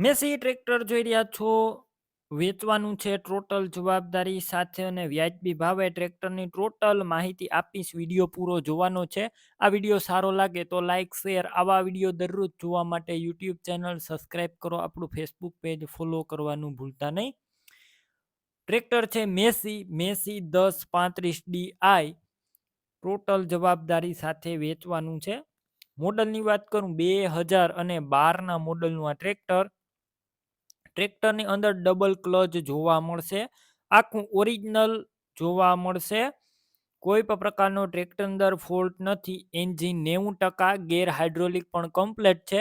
Massey tractor જોઈ રહ્યા છો. વેચવાનું છે ટોટલ જવાબદારી સાથે અને વ્યાજબી ભાવે ટ્રેક્ટરની ટોટલ માહિતી આપીશ. વીડિયો પૂરો જોવાનો છે. આ વીડિયો સારો લાગે તો લાઇક શેર, આવા વીડિયો દરરોજ જોવા માટે યુટ્યુબ ચેનલ સબસ્ક્રાઈબ કરો. આપણું ફેસબુક પેજ ફોલો કરવાનું ભૂલતા નહીં. ટ્રેક્ટર છે મેસી મેસી દસ પાંત્રીસ ડી આઈ. ટોટલ જવાબદારી સાથે વેચવાનું છે. મોડલની વાત કરું, બે હજાર અને બારના મોડલનું આ ટ્રેક્ટર. ટ્રેક્ટરની અંદર ડબલ ક્લચ જોવા મળશે. આખું ઓરિજિનલ જોવા મળશે. કોઈ પણ પ્રકારનો ટ્રેક્ટર અંદર ફોલ્ટ નથી. એન્જિન નેવું ટકા ગેર હાઇડ્રોલિક પણ કમ્પ્લેટ છે.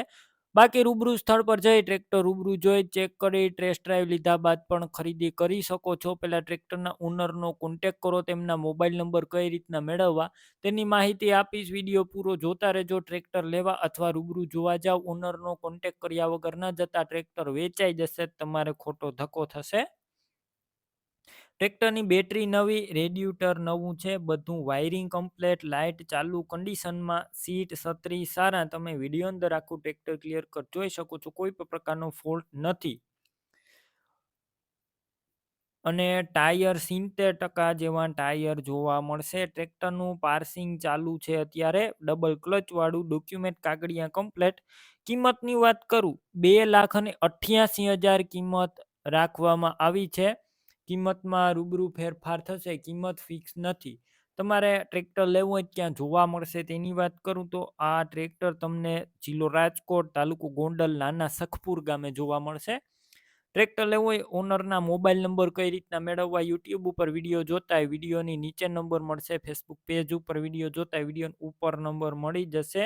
બાકી રૂબરૂ સ્થળ પર જઈ ટ્રેક્ટર રૂબરૂ જોઈ, ચેક કરી ટેસ્ટ ડ્રાઈવ લીધા બાદ પણ ખરીદી કરી શકો છો. પહેલાં ટ્રેક્ટરના ઓનરનો કોન્ટેક કરો, તેમના મોબાઈલ નંબર કઈ રીતના મેળવવા, તેની માહિતી આપીશ. વીડિયો પૂરો જોતા રહેજો, ટ્રેક્ટર લેવા અથવા રૂબરૂ જોવા જાવ. ઓનરનો કોન્ટેક કર્યા વગર ન જતા, ટ્રેક્ટર વેચાઈ જશે, તમારે ખોટો ધક્કો થશે. ટ્રેક્ટરની બેટરી નવી, રેડ્યુટર નવું છે, બધું વાયરિંગ કમ્પ્લેટ, લાઇટ ચાલુ, કન્ડિશનમાં સીટ છત્રી સારા. તમે વીડિયો અંદર આખું ટ્રેક્ટર ક્લિયર કર, જોઈ શકો છો કોઈ પણ પ્રકારનો ફોલ્ટ નથી. અને ટાયર સિત્તેર ટકા જેવા ટાયર જોવા મળશે. ટ્રેક્ટરનું પાર્સિંગ ચાલુ છે અત્યારે. ડબલ ક્લચવાળું, ડોક્યુમેન્ટ કાગળિયા કમ્પ્લેટ. કિંમતની વાત કરું, બે લાખ અને અઠ્યાસી હજાર કિંમત રાખવામાં આવી છે. કિંમતમાં રૂબરૂ ફેરફાર થશે, કિંમત ફિક્સ નથી. તમારે ટ્રેક્ટર લેવું હોય ક્યાં જોવા મળશે. તેની વાત કરું તો આ ટ્રેક્ટર તમને જિલ્લો રાજકોટ તાલુકો ગોંડલ નાના સખપુર ગામે જોવા મળશે. ટ્રેક્ટર લેવું હોય, ઓનરના મોબાઈલ નંબર કઈ રીતના મેળવવા, યુટ્યુબ ઉપર વીડિયો જોતા વિડીયોની નીચે નંબર મળશે, ફેસબુક પેજ ઉપર વીડિયો જોતા વીડિયો ઉપર નંબર મળી જશે.